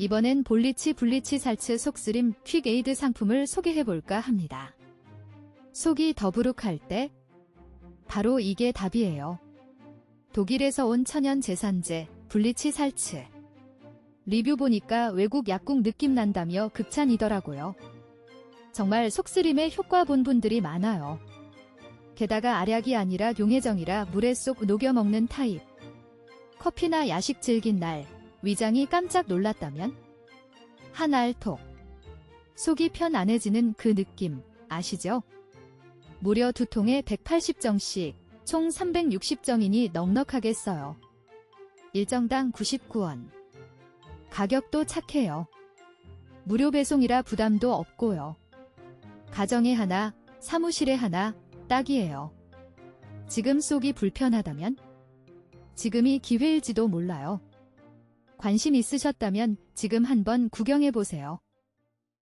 이번엔 볼리치 블리치 살츠 속쓰림 퀵 에이드 상품을 소개해볼까 합니다. 속이 더부룩할 때 바로 이게 답이에요. 독일에서 온 천연 제산제 블리치 살츠 리뷰 보니까 외국 약국 느낌 난다며 극찬이더라고요. 정말 속쓰림에 효과 본 분들이 많아요. 게다가 알약이 아니라 용해정이라 물에 쏙 녹여 먹는 타입. 커피나 야식 즐긴 날 위장이 깜짝 놀랐다면 한 알톡 속이 편안해지는 그 느낌 아시죠? 무려 두 통에 180정씩 총 360정이니 넉넉하게 써요. 일정당 99원. 가격도 착해요. 무료 배송이라 부담도 없고요. 가정에 하나, 사무실에 하나, 딱이에요. 지금 속이 불편하다면? 지금이 기회일지도 몰라요. 관심 있으셨다면 지금 한번 구경해보세요.